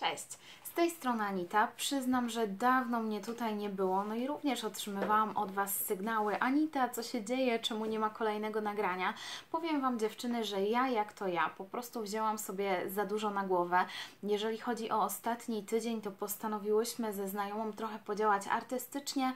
Cześć, z tej strony Anita. Przyznam, że dawno mnie tutaj nie było, no i również otrzymywałam od Was sygnały. Anita, co się dzieje, czemu nie ma kolejnego nagrania? Powiem Wam dziewczyny, że ja jak to ja, po prostu wzięłam sobie za dużo na głowę. Jeżeli chodzi o ostatni tydzień, to postanowiłyśmy ze znajomą trochę podziałać artystycznie,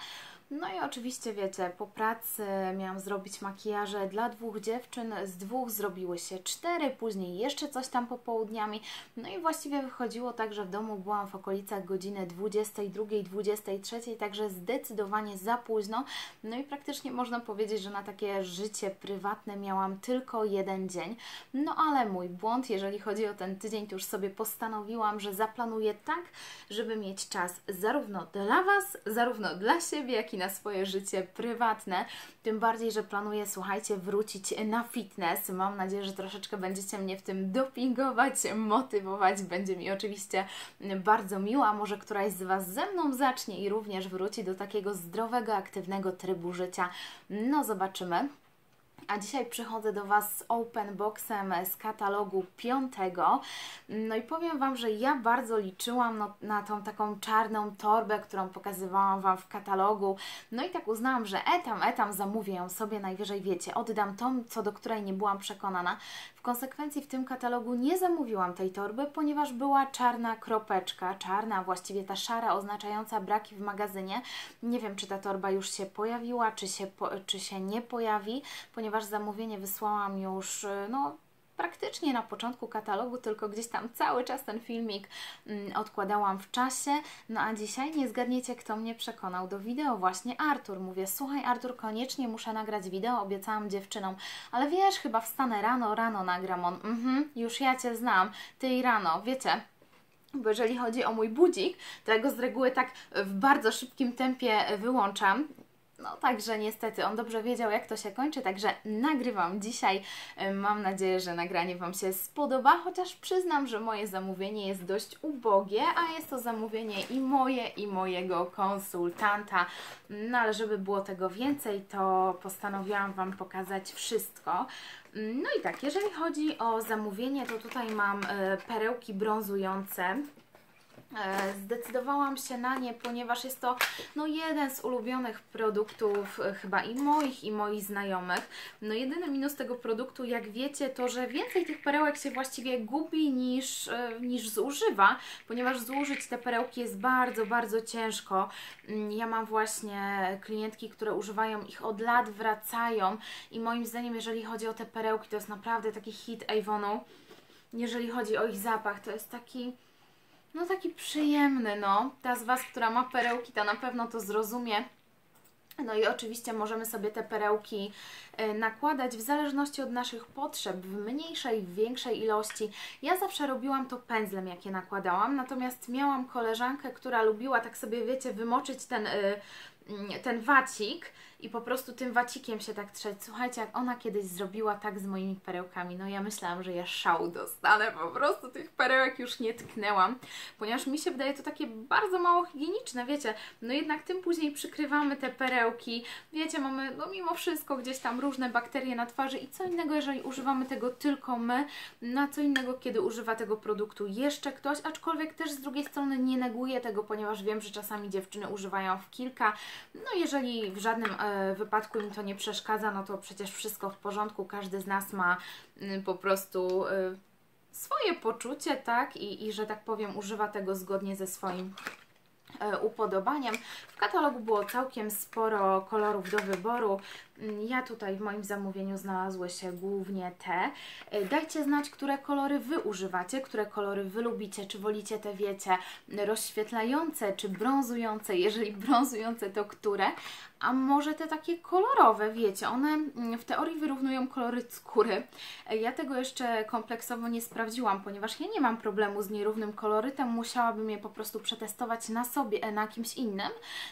no i oczywiście wiecie, po pracy miałam zrobić makijaże dla dwóch dziewczyn, z dwóch zrobiły się cztery, później jeszcze coś tam popołudniami. No i właściwie wychodziło tak, że w domu byłam w okolicach godziny 22, 23, także zdecydowanie za późno. No i praktycznie można powiedzieć, że na takie życie prywatne miałam tylko jeden dzień. No ale mój błąd, jeżeli chodzi o ten tydzień, to już sobie postanowiłam, że zaplanuję tak, żeby mieć czas zarówno dla Was, zarówno dla siebie, jak i na swoje życie prywatne. Tym bardziej, że planuję, słuchajcie, wrócić na fitness. Mam nadzieję, że troszeczkę będziecie mnie w tym dopingować, motywować. Będzie mi oczywiście bardzo miło, a może któraś z Was ze mną zacznie i również wróci do takiego zdrowego, aktywnego trybu życia. No, zobaczymy. A dzisiaj przychodzę do Was z open boxem z katalogu piątego. No i powiem Wam, że ja bardzo liczyłam no, na tą taką czarną torbę, którą pokazywałam Wam w katalogu. No i tak uznałam, że etam, etam, zamówię ją sobie, najwyżej wiecie, oddam tą, co do której nie byłam przekonana. W konsekwencji w tym katalogu nie zamówiłam tej torby, ponieważ była czarna kropeczka, czarna, właściwie ta szara, oznaczająca braki w magazynie. Nie wiem, czy ta torba już się pojawiła, czy się, czy się nie pojawi, ponieważ zamówienie wysłałam już, no praktycznie na początku katalogu, tylko gdzieś tam cały czas ten filmik mm, odkładałam w czasie. No a dzisiaj nie zgadniecie, kto mnie przekonał do wideo. Właśnie Artur. Mówię, słuchaj Artur, koniecznie muszę nagrać wideo, obiecałam dziewczynom. Ale wiesz, chyba wstanę rano, rano nagram on. Mhm, już ja Cię znam. Ty i rano, wiecie, bo jeżeli chodzi o mój budzik, to ja go z reguły tak w bardzo szybkim tempie wyłączam. No także niestety on dobrze wiedział jak to się kończy, także nagrywam dzisiaj. Mam nadzieję, że nagranie Wam się spodoba, chociaż przyznam, że moje zamówienie jest dość ubogie, a jest to zamówienie i moje i mojego konsultanta. No ale żeby było tego więcej, to postanowiłam Wam pokazać wszystko. No i tak, jeżeli chodzi o zamówienie, to tutaj mam e, perełki brązujące E, zdecydowałam się na nie, ponieważ jest to no, jeden z ulubionych produktów e, chyba i moich, i moich znajomych. No jedyny minus tego produktu, jak wiecie, to że więcej tych perełek się właściwie gubi niż, e, niż zużywa, ponieważ zużyć te perełki jest bardzo, bardzo ciężko. Mm, ja mam właśnie klientki, które używają ich od lat, wracają i moim zdaniem, jeżeli chodzi o te perełki, to jest naprawdę taki hit Avonu. Jeżeli chodzi o ich zapach, to jest taki no taki przyjemny, no. Ta z Was, która ma perełki, ta na pewno to zrozumie. No i oczywiście możemy sobie te perełki e, nakładać w zależności od naszych potrzeb, w mniejszej, w większej ilości. Ja zawsze robiłam to pędzlem, jakie nakładałam, natomiast miałam koleżankę, która lubiła tak sobie, wiecie, wymoczyć ten, e, ten wacik i po prostu tym wacikiem się tak trzeć. Słuchajcie, jak ona kiedyś zrobiła tak z moimi perełkami, no ja myślałam, że ja szału dostanę, po prostu tych perełek już nie tknęłam, ponieważ mi się wydaje to takie bardzo mało higieniczne, wiecie, no jednak tym później przykrywamy te perełki, wiecie, mamy no mimo wszystko gdzieś tam różne bakterie na twarzy i co innego, jeżeli używamy tego tylko my, na co innego, kiedy używa tego produktu jeszcze ktoś, aczkolwiek też z drugiej strony nie neguję tego, ponieważ wiem, że czasami dziewczyny używają w kilka, no jeżeli w żadnym e, wypadku im to nie przeszkadza, no to przecież wszystko w porządku, każdy z nas ma mm, po prostu y, swoje poczucie, tak? I, i że tak powiem, używa tego zgodnie ze swoim e, upodobaniem. W katalogu było całkiem sporo kolorów do wyboru. Mm, ja tutaj w moim zamówieniu znalazły się głównie te. E, dajcie znać, które kolory Wy używacie, które kolory Wy lubicie, czy wolicie te, wiecie, rozświetlające, czy brązujące, jeżeli brązujące, to które, a może te takie kolorowe, wiecie, one mm, w teorii wyrównują kolory skóry. E, ja tego jeszcze kompleksowo nie sprawdziłam, ponieważ ja nie mam problemu z nierównym kolorytem, musiałabym je po prostu przetestować na sobie, e, na kimś innym,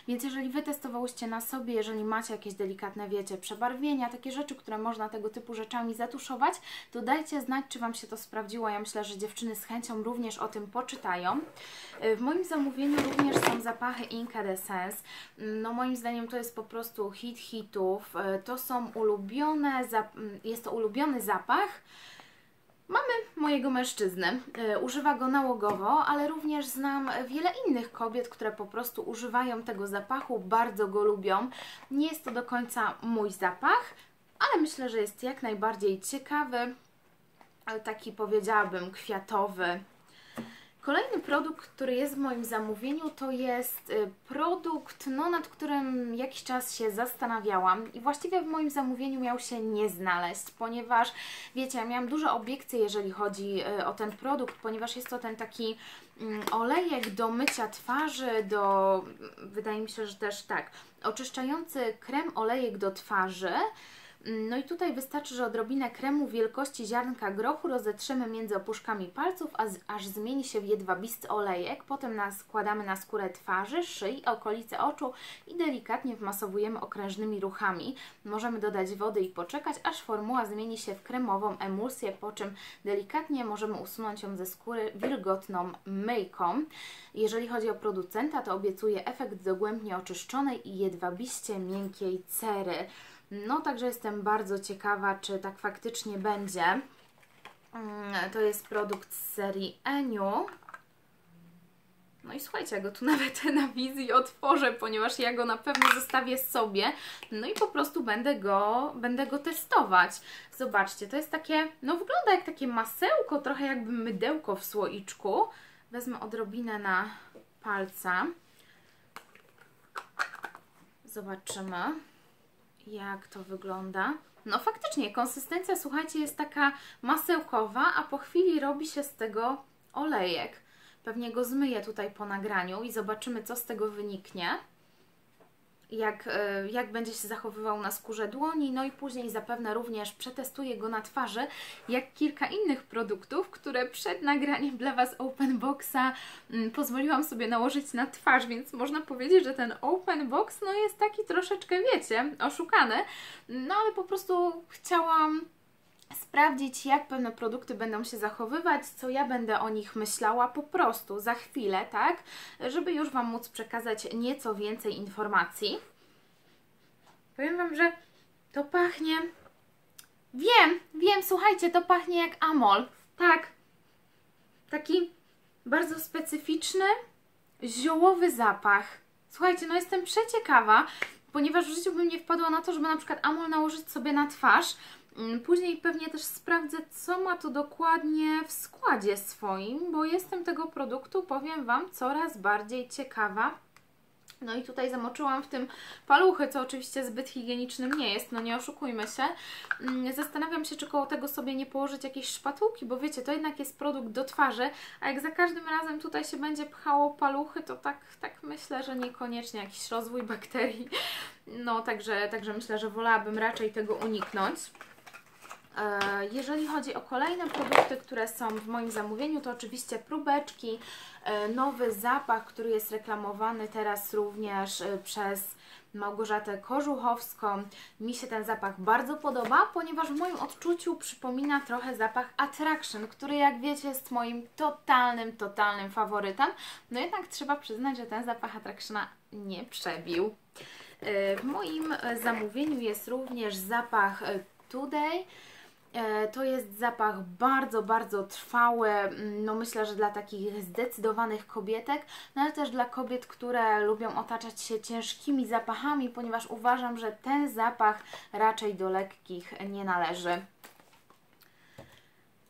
więc jeżeli Wy testowałyście na sobie, jeżeli macie jakieś delikatne, wiecie, przebarwienia, takie rzeczy, które można tego typu rzeczami zatuszować, to dajcie znać, czy Wam się to sprawdziło. Ja myślę, że dziewczyny z chęcią również o tym poczytają. E, w moim zamówieniu również są zapachy Incandescence. Mm, no moim zdaniem to jest po prostu hit hitów. E, to są ulubione, jest to ulubiony zapach Mamy mojego mężczyznę. E, używa go nałogowo, ale również znam wiele innych kobiet, które po prostu używają tego zapachu, bardzo go lubią. Nie jest to do końca mój zapach, ale myślę, że jest jak najbardziej ciekawy, taki powiedziałabym kwiatowy, Kolejny produkt, który jest w moim zamówieniu, to jest y, produkt, no, nad którym jakiś czas się zastanawiałam i właściwie w moim zamówieniu miał się nie znaleźć, ponieważ wiecie, ja miałam duże obiekcje, jeżeli chodzi y, o ten produkt, ponieważ jest to ten taki mm, olejek do mycia twarzy, do, wydaje mi się, że też tak, oczyszczający krem olejek do twarzy, no i tutaj wystarczy, że odrobinę kremu wielkości ziarnka grochu rozetrzemy między opuszkami palców, aż zmieni się w jedwabisty olejek. Potem składamy na skórę twarzy, szyi, okolice oczu i delikatnie wmasowujemy okrężnymi ruchami. Możemy dodać wody i poczekać, aż formuła zmieni się w kremową emulsję, po czym delikatnie możemy usunąć ją ze skóry wilgotną myjką. Jeżeli chodzi o producenta, to obiecuje efekt dogłębnie oczyszczonej i jedwabiście miękkiej cery. No, także jestem bardzo ciekawa, czy tak faktycznie będzie. Mm, to jest produkt z serii Eniu. No i słuchajcie, ja go tu nawet na wizji otworzę, ponieważ ja go na pewno zostawię sobie. No i po prostu będę go, będę go testować. Zobaczcie, to jest takie, no wygląda jak takie masełko, trochę jakby mydełko w słoiczku. Wezmę odrobinę na palca. Zobaczymy jak to wygląda. No faktycznie, konsystencja, słuchajcie, jest taka masełkowa, a po chwili robi się z tego olejek. Pewnie go zmyję tutaj po nagraniu i zobaczymy, co z tego wyniknie jak, e, jak będzie się zachowywał na skórze dłoni, no i później zapewne również przetestuję go na twarzy, jak kilka innych produktów, które przed nagraniem dla Was Open Boxa mm, pozwoliłam sobie nałożyć na twarz, więc można powiedzieć, że ten Open Box no jest taki troszeczkę, wiecie, oszukany, no ale po prostu chciałam sprawdzić, jak pewne produkty będą się zachowywać, co ja będę o nich myślała po prostu za chwilę, tak? Żeby już Wam móc przekazać nieco więcej informacji. Powiem Wam, że to pachnie... Wiem, wiem, słuchajcie, to pachnie jak amol. Tak. Taki bardzo specyficzny, ziołowy zapach. Słuchajcie, no jestem przeciekawa, ponieważ w życiu bym nie wpadła na to, żeby na przykład amol nałożyć sobie na twarz, później pewnie też sprawdzę, co ma to dokładnie w składzie swoim, bo jestem tego produktu, powiem Wam, coraz bardziej ciekawa. No i tutaj zamoczyłam w tym paluchy, co oczywiście zbyt higienicznym nie jest, no nie oszukujmy się. Mm, zastanawiam się, czy koło tego sobie nie położyć jakieś szpatułki, bo wiecie, to jednak jest produkt do twarzy, a jak za każdym razem tutaj się będzie pchało paluchy, to tak, tak myślę, że niekoniecznie jakiś rozwój bakterii. No, także, także myślę, że wolałabym raczej tego uniknąć. E, jeżeli chodzi o kolejne produkty, które są w moim zamówieniu, to oczywiście próbeczki, e, nowy zapach, który jest reklamowany teraz również e, przez Małgorzatę Kożuchowską. Mi się ten zapach bardzo podoba, ponieważ w moim odczuciu przypomina trochę zapach Attraction, który jak wiecie jest moim totalnym, totalnym faworytem. No jednak trzeba przyznać, że ten zapach Attractiona nie przebił. W moim zamówieniu jest również zapach Today. E, to jest zapach bardzo, bardzo trwały, mm, no myślę, że dla takich zdecydowanych kobietek, no ale też dla kobiet, które lubią otaczać się ciężkimi zapachami, ponieważ uważam, że ten zapach raczej do lekkich nie należy.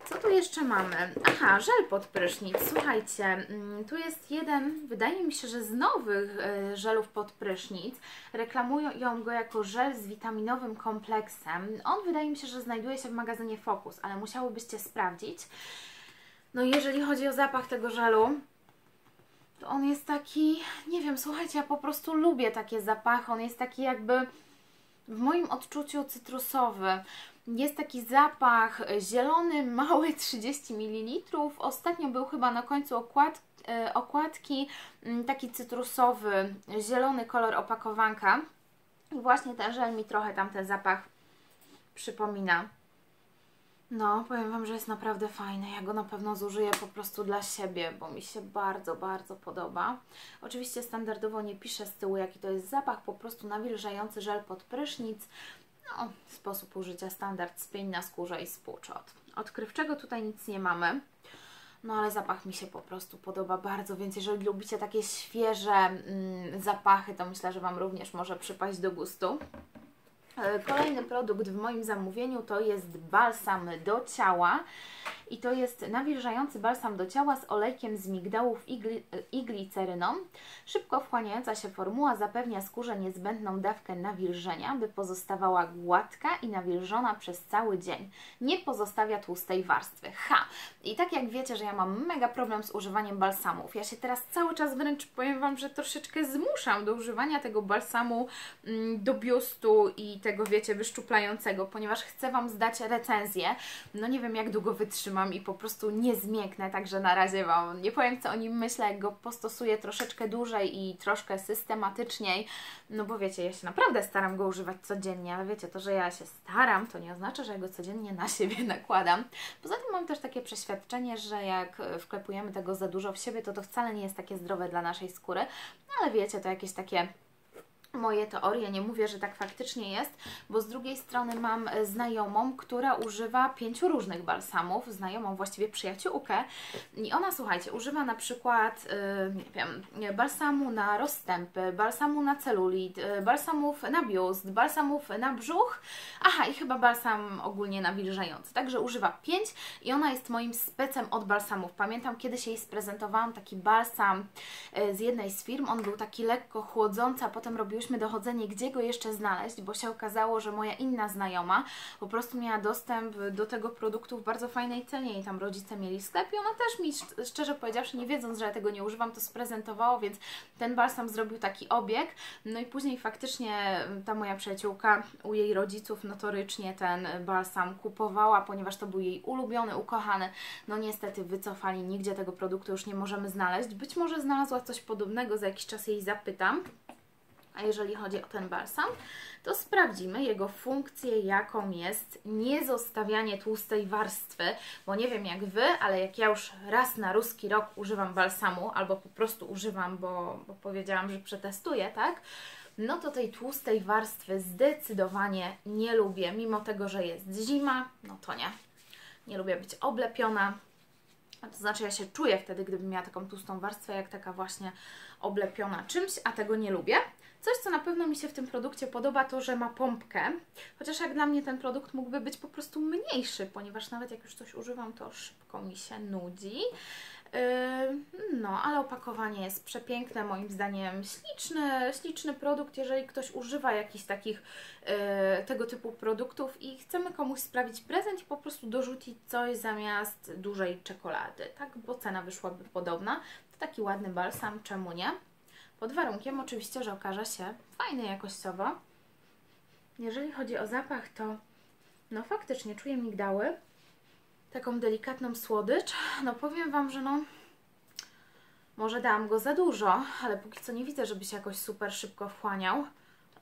Co tu jeszcze mamy? Aha, żel pod prysznic. Słuchajcie, mm, tu jest jeden, wydaje mi się, że z nowych e, żelów pod prysznic. Reklamują go jako żel z witaminowym kompleksem. On wydaje mi się, że znajduje się w magazynie Focus, ale musiałybyście sprawdzić. No jeżeli chodzi o zapach tego żelu, to on jest taki, nie wiem, słuchajcie, ja po prostu lubię takie zapachy. On jest taki jakby w moim odczuciu cytrusowy. Jest taki zapach zielony, mały, 30 ml. Ostatnio był chyba na końcu okład, e, okładki mm, taki cytrusowy, zielony kolor opakowanka. I właśnie ten żel mi trochę tam ten zapach przypomina. No, powiem Wam, że jest naprawdę fajny. Ja go na pewno zużyję po prostu dla siebie, bo mi się bardzo, bardzo podoba. Oczywiście standardowo nie piszę z tyłu, jaki to jest zapach, po prostu nawilżający żel pod prysznic. No, sposób użycia standard spień na skórze i spłuczot. Odkrywczego tutaj nic nie mamy. No ale zapach mi się po prostu podoba bardzo, więc jeżeli lubicie takie świeże mm, zapachy, to myślę, że Wam również może przypaść do gustu. E, kolejny produkt w moim zamówieniu to jest balsam do ciała i to jest nawilżający balsam do ciała z olejkiem z migdałów i, gli i gliceryną. Szybko wchłaniająca się formuła zapewnia skórze niezbędną dawkę nawilżenia, by pozostawała gładka i nawilżona przez cały dzień. Nie pozostawia tłustej warstwy. Ha! I tak jak wiecie, że ja mam mega problem z używaniem balsamów. Ja się teraz cały czas wręcz powiem Wam, że troszeczkę zmuszam do używania tego balsamu mm, do biustu i tego, wiecie, wyszczuplającego, ponieważ chcę Wam zdać recenzję. No nie wiem, jak długo wytrzymam mam i po prostu nie zmięknę, także na razie Wam nie powiem, co o nim myślę, jak go postosuję troszeczkę dłużej i troszkę systematyczniej, no bo wiecie, ja się naprawdę staram go używać codziennie, ale wiecie, to, że ja się staram, to nie oznacza, że ja go codziennie na siebie nakładam. Poza tym mam też takie przeświadczenie, że jak wklepujemy tego za dużo w siebie, to to wcale nie jest takie zdrowe dla naszej skóry, no ale wiecie, to jakieś takie moje teorie, nie mówię, że tak faktycznie jest, bo z drugiej strony mam e, znajomą, która używa pięciu różnych balsamów, znajomą właściwie przyjaciółkę i ona, słuchajcie, używa na przykład, yy, nie wiem, balsamu na rozstępy, balsamu na celulit, yy, balsamów na biust, balsamów na brzuch, aha i chyba balsam ogólnie nawilżający, także używa pięć i ona jest moim specem od balsamów. Pamiętam, kiedyś jej sprezentowałam taki balsam z jednej z firm, on był taki lekko chłodzący, a potem robił robiłyśmy dochodzenie, gdzie go jeszcze znaleźć, bo się okazało, że moja inna znajoma po prostu miała dostęp do tego produktu w bardzo fajnej cenie i tam rodzice mieli sklep i ona też mi, szczerze powiedziawszy, nie wiedząc, że ja tego nie używam, to sprezentowało, więc ten balsam zrobił taki obieg. No i później faktycznie ta moja przyjaciółka u jej rodziców notorycznie ten balsam kupowała, ponieważ to był jej ulubiony, ukochany. No niestety wycofali, nigdzie tego produktu już nie możemy znaleźć. Być może znalazła coś podobnego, za jakiś czas jej zapytam. A jeżeli chodzi o ten balsam, to sprawdzimy jego funkcję, jaką jest niezostawianie tłustej warstwy, bo nie wiem jak Wy, ale jak ja już raz na ruski rok używam balsamu, albo po prostu używam, bo, bo powiedziałam, że przetestuję, tak? no to tej tłustej warstwy zdecydowanie nie lubię, mimo tego, że jest zima, no to nie. Nie lubię być oblepiona, to znaczy ja się czuję wtedy, gdybym miała taką tłustą warstwę, jak taka właśnie oblepiona czymś, a tego nie lubię. Coś, co na pewno mi się w tym produkcie podoba, to, że ma pompkę, chociaż jak dla mnie ten produkt mógłby być po prostu mniejszy, ponieważ nawet jak już coś używam, to szybko mi się nudzi. Yy, no, ale opakowanie jest przepiękne, moim zdaniem śliczny, śliczny produkt, jeżeli ktoś używa jakichś takich yy, tego typu produktów i chcemy komuś sprawić prezent i po prostu dorzucić coś zamiast dużej czekolady, tak, bo cena wyszłaby podobna. To taki ładny balsam, czemu nie? Pod warunkiem oczywiście, że okaże się fajny jakościowo. Jeżeli chodzi o zapach, to no faktycznie czuję migdały. Taką delikatną słodycz. No powiem Wam, że no może dałam go za dużo, ale póki co nie widzę, żeby się jakoś super szybko wchłaniał.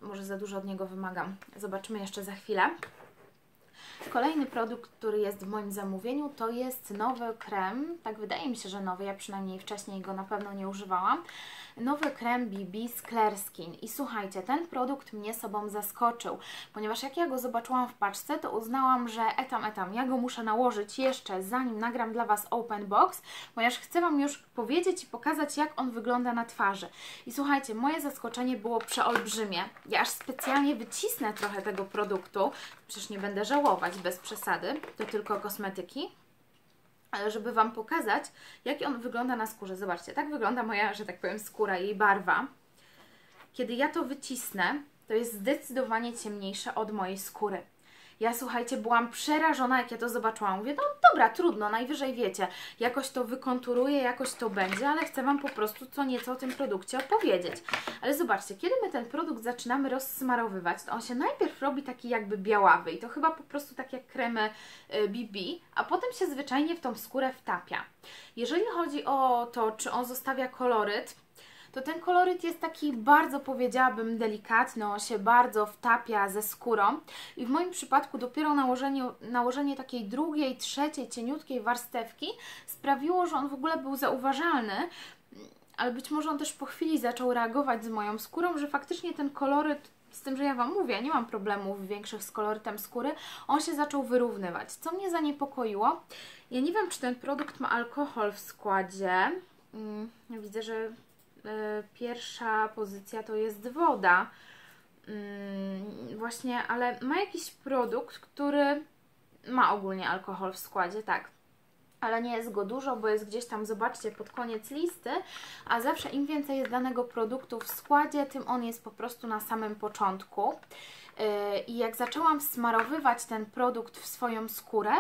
Może za dużo od niego wymagam. Zobaczymy jeszcze za chwilę. Kolejny produkt, który jest w moim zamówieniu, to jest nowy krem. Tak wydaje mi się, że nowy, ja przynajmniej wcześniej go na pewno nie używałam nowy krem BB z Clear Skin. I słuchajcie, ten produkt mnie sobą zaskoczył, ponieważ jak ja go zobaczyłam w paczce, to uznałam, że etam, etam, ja go muszę nałożyć jeszcze zanim nagram dla Was open box, ponieważ chcę Wam już powiedzieć i pokazać, jak on wygląda na twarzy. I słuchajcie, moje zaskoczenie było przeolbrzymie. Ja aż specjalnie wycisnę trochę tego produktu, przecież nie będę żałować bez przesady, to tylko kosmetyki ale żeby Wam pokazać, jak on wygląda na skórze. Zobaczcie, tak wygląda moja, że tak powiem, skóra, jej barwa. Kiedy ja to wycisnę, to jest zdecydowanie ciemniejsze od mojej skóry. Ja słuchajcie, byłam przerażona, jak ja to zobaczyłam. Mówię, no dobra, trudno, najwyżej wiecie, jakoś to wykonturuję, jakoś to będzie, ale chcę Wam po prostu co nieco o tym produkcie opowiedzieć. Ale zobaczcie, kiedy my ten produkt zaczynamy rozsmarowywać, to on się najpierw robi taki jakby białawy i to chyba po prostu tak jak kremy BB, a potem się zwyczajnie w tą skórę wtapia. Jeżeli chodzi o to, czy on zostawia koloryt, to ten koloryt jest taki bardzo, powiedziałabym, delikatny, on się bardzo wtapia ze skórą i w moim przypadku dopiero nałożenie, nałożenie takiej drugiej, trzeciej, cieniutkiej warstewki sprawiło, że on w ogóle był zauważalny, ale być może on też po chwili zaczął reagować z moją skórą, że faktycznie ten koloryt z tym, że ja Wam mówię, nie mam problemów większych z kolorytem skóry, on się zaczął wyrównywać, co mnie zaniepokoiło. Ja nie wiem, czy ten produkt ma alkohol w składzie. Mm, widzę, że pierwsza pozycja to jest woda. Mm, właśnie, ale ma jakiś produkt, który ma ogólnie alkohol w składzie, tak ale nie jest go dużo, bo jest gdzieś tam, zobaczcie, pod koniec listy, a zawsze im więcej jest danego produktu w składzie, tym on jest po prostu na samym początku. Yy, I jak zaczęłam smarowywać ten produkt w swoją skórę,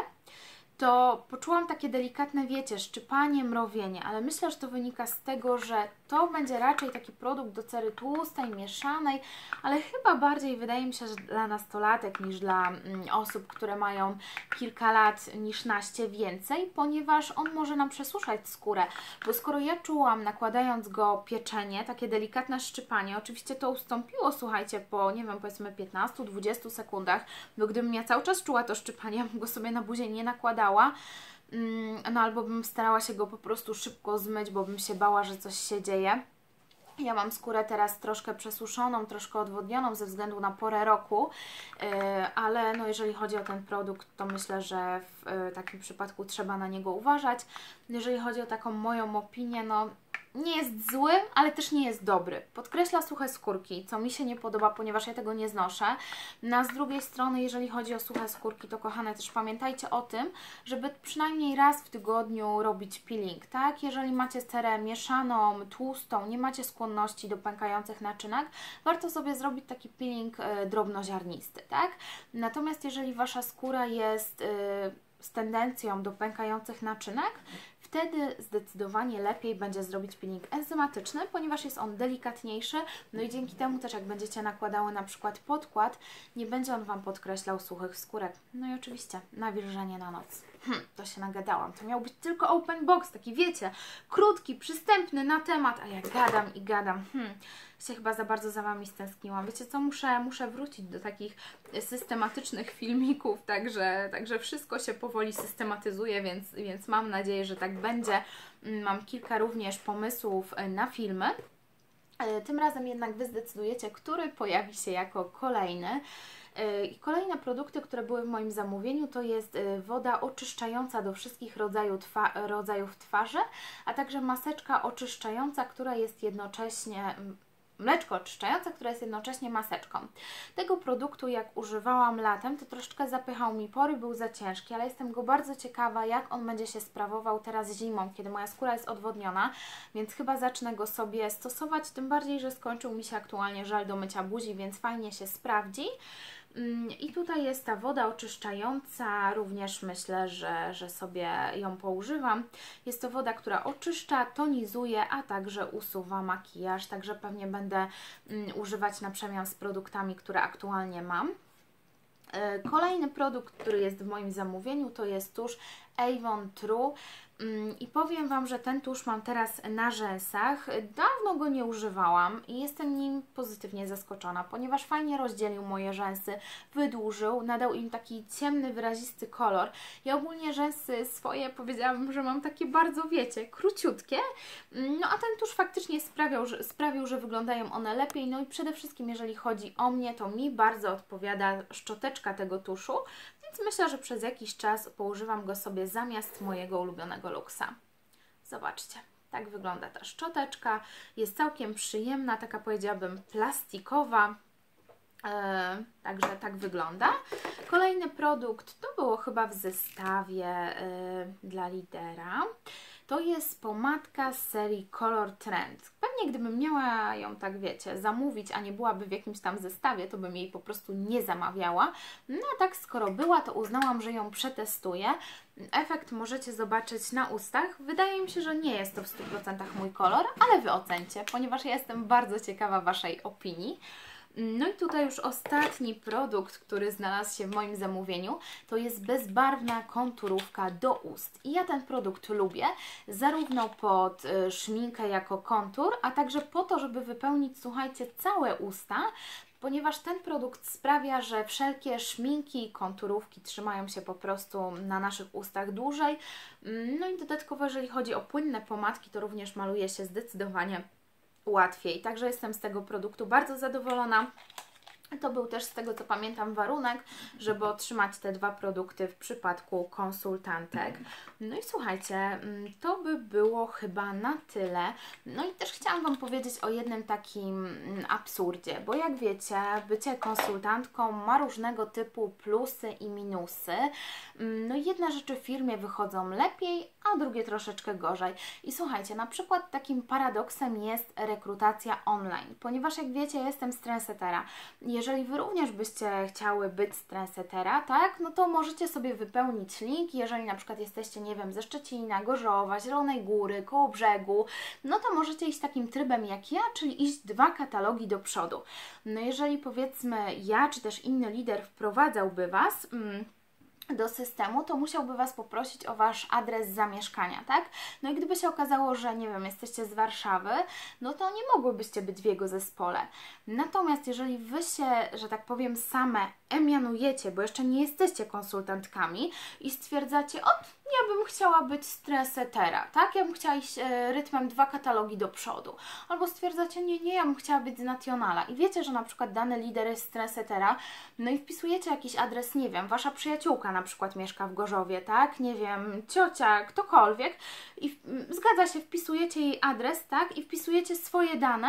to poczułam takie delikatne, wiecie, szczypanie, mrowienie, ale myślę, że to wynika z tego, że to będzie raczej taki produkt do cery tłustej, mieszanej, ale chyba bardziej wydaje mi się, że dla nastolatek niż dla mm, osób, które mają kilka lat niż naście więcej, ponieważ on może nam przesuszać skórę, bo skoro ja czułam nakładając go pieczenie, takie delikatne szczypanie, oczywiście to ustąpiło, słuchajcie, po nie wiem, powiedzmy 15-20 sekundach, bo gdybym ja cały czas czuła to szczypanie, bym go sobie na buzię nie nakładała, no albo bym starała się go po prostu szybko zmyć, bo bym się bała, że coś się dzieje. Ja mam skórę teraz troszkę przesuszoną, troszkę odwodnioną ze względu na porę roku, y, ale no jeżeli chodzi o ten produkt, to myślę, że w y, takim przypadku trzeba na niego uważać. Jeżeli chodzi o taką moją opinię, no nie jest zły, ale też nie jest dobry. Podkreśla suche skórki, co mi się nie podoba, ponieważ ja tego nie znoszę. Na z drugiej strony, jeżeli chodzi o suche skórki, to kochane, też pamiętajcie o tym, żeby przynajmniej raz w tygodniu robić peeling, tak? Jeżeli macie cerę mieszaną, tłustą, nie macie skłonności do pękających naczynek, warto sobie zrobić taki peeling y, drobnoziarnisty, tak? Natomiast jeżeli Wasza skóra jest... Y, z tendencją do pękających naczynek, wtedy zdecydowanie lepiej będzie zrobić peeling enzymatyczny, ponieważ jest on delikatniejszy, no i dzięki temu też jak będziecie nakładały na przykład podkład, nie będzie on Wam podkreślał suchych skórek. No i oczywiście nawilżenie na noc. Hm, to się nagadałam. To miał być tylko open box, taki wiecie, krótki, przystępny na temat, a ja gadam i gadam. Hmm, się chyba za bardzo za Wami stęskniłam. Wiecie co, muszę, muszę wrócić do takich systematycznych filmików, także, także wszystko się powoli systematyzuje, więc, więc mam nadzieję, że tak będzie. Mm, mam kilka również pomysłów e, na filmy. E, tym razem jednak Wy zdecydujecie, który pojawi się jako kolejny. I kolejne produkty, które były w moim zamówieniu, to jest woda oczyszczająca do wszystkich rodzaju twa rodzajów twarzy, a także maseczka oczyszczająca, która jest jednocześnie mleczko oczyszczające, które jest jednocześnie maseczką. Tego produktu jak używałam latem, to troszeczkę zapychał mi pory, był za ciężki, ale jestem go bardzo ciekawa, jak on będzie się sprawował teraz zimą, kiedy moja skóra jest odwodniona, więc chyba zacznę go sobie stosować, tym bardziej, że skończył mi się aktualnie żel do mycia buzi, więc fajnie się sprawdzi. Mm, I tutaj jest ta woda oczyszczająca, również myślę, że, że sobie ją poużywam. Jest to woda, która oczyszcza, tonizuje, a także usuwa makijaż, także pewnie będę mm, używać na przemian z produktami, które aktualnie mam. E, kolejny produkt, który jest w moim zamówieniu, to jest tusz Avon True. Mm, I powiem Wam, że ten tusz mam teraz na rzęsach. Dawno go nie używałam i jestem nim pozytywnie zaskoczona, ponieważ fajnie rozdzielił moje rzęsy, wydłużył, nadał im taki ciemny, wyrazisty kolor. Ja ogólnie rzęsy swoje powiedziałabym, że mam takie bardzo, wiecie, króciutkie, mm, no a ten tusz faktycznie sprawiał, że, sprawił, że wyglądają one lepiej. No i przede wszystkim, jeżeli chodzi o mnie, to mi bardzo odpowiada szczoteczka tego tuszu, myślę, że przez jakiś czas poużywam go sobie zamiast mojego ulubionego luksa. Zobaczcie. Tak wygląda ta szczoteczka. Jest całkiem przyjemna, taka powiedziałabym plastikowa. E, także tak wygląda. Kolejny produkt to było chyba w zestawie e, dla lidera. To jest pomadka z serii Color Trend. Pewnie gdybym miała ją, tak wiecie, zamówić, a nie byłaby w jakimś tam zestawie, to bym jej po prostu nie zamawiała. No a tak skoro była, to uznałam, że ją przetestuję. Efekt możecie zobaczyć na ustach. Wydaje mi się, że nie jest to w 100% mój kolor, ale Wy ocencie, ponieważ ja jestem bardzo ciekawa Waszej opinii. No i tutaj już ostatni produkt, który znalazł się w moim zamówieniu, to jest bezbarwna konturówka do ust. I ja ten produkt lubię, zarówno pod y, szminkę jako kontur, a także po to, żeby wypełnić, słuchajcie, całe usta, ponieważ ten produkt sprawia, że wszelkie szminki konturówki trzymają się po prostu na naszych ustach dłużej. No i dodatkowo, jeżeli chodzi o płynne pomadki, to również maluje się zdecydowanie łatwiej. Także jestem z tego produktu bardzo zadowolona. To był też z tego co pamiętam warunek, żeby otrzymać te dwa produkty w przypadku konsultantek. No i słuchajcie, mm, to by było chyba na tyle. No i też chciałam Wam powiedzieć o jednym takim mm, absurdzie, bo jak wiecie, bycie konsultantką ma różnego typu plusy i minusy. Mm, no jedne rzeczy w firmie wychodzą lepiej, a drugie troszeczkę gorzej. I słuchajcie, na przykład takim paradoksem jest rekrutacja online, ponieważ jak wiecie, jestem z Trendsettera jeżeli Wy również byście chciały być z Trendsettera, tak, no to możecie sobie wypełnić link, jeżeli na przykład jesteście, nie wiem, ze Szczecina, Gorzowa, Zielonej Góry, koło brzegu, no to możecie iść takim trybem jak ja, czyli iść dwa katalogi do przodu. No jeżeli powiedzmy ja, czy też inny lider wprowadzałby Was... Mm, do systemu, to musiałby Was poprosić o Wasz adres zamieszkania, tak? No i gdyby się okazało, że nie wiem, jesteście z Warszawy, no to nie mogłybyście być w jego zespole. Natomiast jeżeli Wy się, że tak powiem, same emianujecie, bo jeszcze nie jesteście konsultantkami i stwierdzacie, o, ja bym chciała być z Trendsettera, tak? Ja bym chciała iść e, rytmem dwa katalogi do przodu. Albo stwierdzacie, nie, nie, ja bym chciała być z Nationala i wiecie, że na przykład dany lider jest z Trendsettera, no i wpisujecie jakiś adres, nie wiem, Wasza przyjaciółka na przykład mieszka w Gorzowie, tak? Nie wiem, ciocia, ktokolwiek i zgadza się, wpisujecie jej adres, tak? I wpisujecie swoje dane,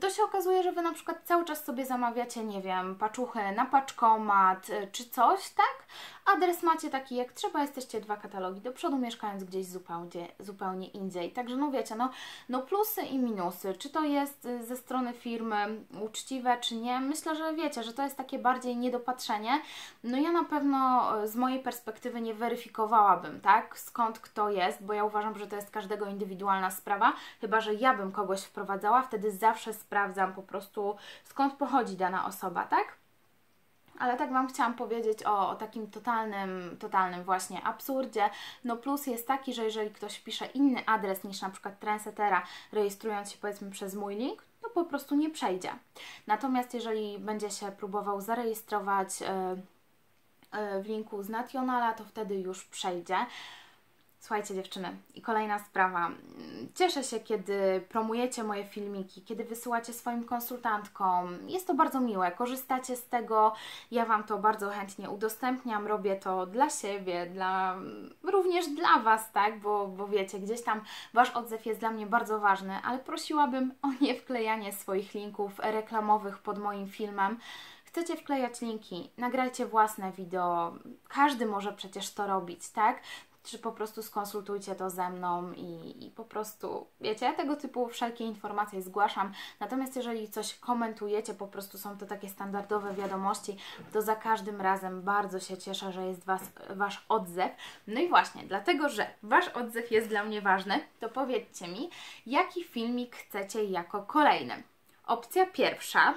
to się okazuje, że Wy na przykład cały czas sobie zamawiacie, nie wiem, paczuchy na paczkomat e, czy coś, tak? Adres macie taki jak trzeba, jesteście dwa katalogi do przodu, mieszkając gdzieś zupełnie, zupełnie indziej. Także no wiecie, no, no plusy i minusy. Czy to jest y, ze strony firmy uczciwe, czy nie? Myślę, że wiecie, że to jest takie bardziej niedopatrzenie. No ja na pewno y, z mojej perspektywy nie weryfikowałabym, tak? Skąd kto jest, bo ja uważam, że to jest każdego indywidualna sprawa, chyba, że ja bym kogoś wprowadzała, wtedy zawsze sprawdzam po prostu skąd pochodzi dana osoba, tak? Ale tak Wam chciałam powiedzieć o, o, takim totalnym, totalnym właśnie absurdzie. No plus jest taki, że jeżeli ktoś pisze inny adres niż na przykład Trendsettera, rejestrując się powiedzmy przez mój link, to po prostu nie przejdzie. Natomiast jeżeli będzie się próbował zarejestrować yy, yy, w linku z Nationala, to wtedy już przejdzie. Słuchajcie dziewczyny, i kolejna sprawa. Cieszę się, kiedy promujecie moje filmiki, kiedy wysyłacie swoim konsultantkom. Jest to bardzo miłe, korzystacie z tego. Ja Wam to bardzo chętnie udostępniam, robię to dla siebie, dla, również dla Was, tak? Bo, bo wiecie, gdzieś tam Wasz odzew jest dla mnie bardzo ważny, ale prosiłabym o nie wklejanie swoich linków reklamowych pod moim filmem chcecie wklejać linki, nagrajcie własne wideo. Każdy może przecież to robić, tak? Czy po prostu skonsultujcie to ze mną i, i, po prostu, wiecie, ja tego typu wszelkie informacje zgłaszam. Natomiast jeżeli coś komentujecie, po prostu są to takie standardowe wiadomości, to za każdym razem bardzo się cieszę, że jest was, Wasz odzew. No i właśnie, dlatego, że Wasz odzew jest dla mnie ważny, to powiedzcie mi, jaki filmik chcecie jako kolejny. Opcja pierwsza,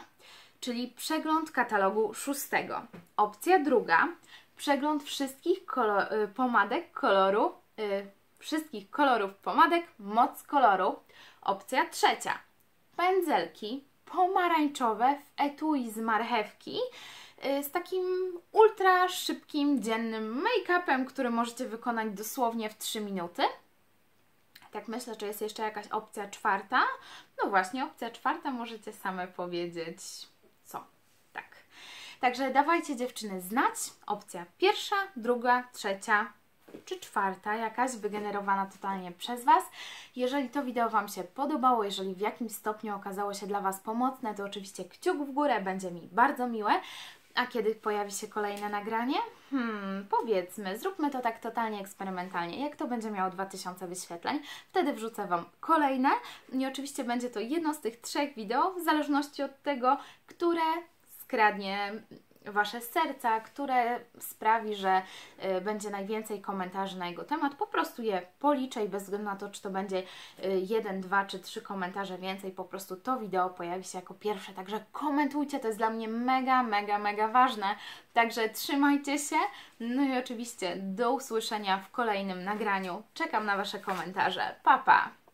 czyli przegląd katalogu szóstego. Opcja druga, przegląd wszystkich kolor, y, pomadek koloru, y, wszystkich kolorów pomadek, moc koloru. Opcja trzecia. Pędzelki pomarańczowe w etui z marchewki y, z takim ultra szybkim, dziennym make-upem, który możecie wykonać dosłownie w 3 minuty. Tak myślę, czy jest jeszcze jakaś opcja czwarta. No właśnie, opcja czwarta możecie same powiedzieć. Także dawajcie dziewczyny znać. Opcja pierwsza, druga, trzecia czy czwarta, jakaś wygenerowana totalnie przez Was. Jeżeli to wideo Wam się podobało, jeżeli w jakimś stopniu okazało się dla Was pomocne, to oczywiście kciuk w górę, będzie mi bardzo miłe. A kiedy pojawi się kolejne nagranie? Hmm, powiedzmy, zróbmy to tak totalnie eksperymentalnie. Jak to będzie miało 2000 wyświetleń, wtedy wrzucę Wam kolejne. I oczywiście będzie to jedno z tych trzech wideo, w zależności od tego, które skradnie Wasze serca, które sprawi, że y, będzie najwięcej komentarzy na jego temat. Po prostu je policzę i bez względu na to, czy to będzie y, jeden, dwa czy trzy komentarze więcej, po prostu to wideo pojawi się jako pierwsze. Także komentujcie, to jest dla mnie mega, mega, mega ważne. Także trzymajcie się. No i oczywiście do usłyszenia w kolejnym nagraniu. Czekam na Wasze komentarze. Pa, pa!